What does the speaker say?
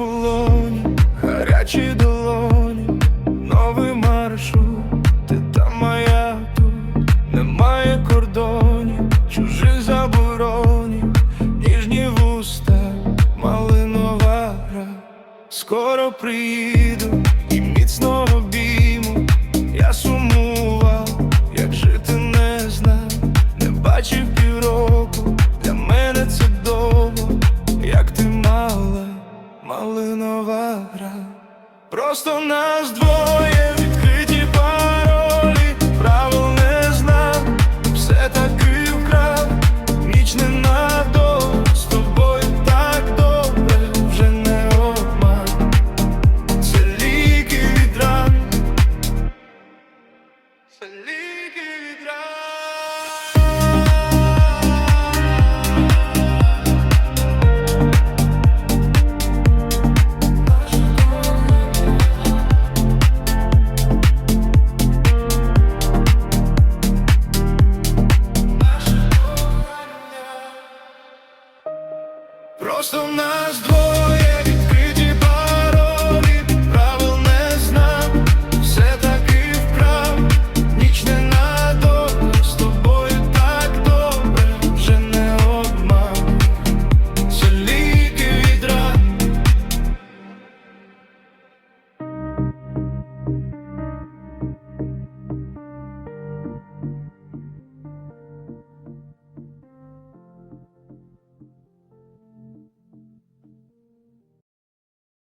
полоні, гарячі долоні, новий маршрут, ти там моя тут, немає кордонів, чужих заборонів, ніжні вуста, малинова гра. Скоро приїду малинова гра. Просто нас двоє Просто нас двоє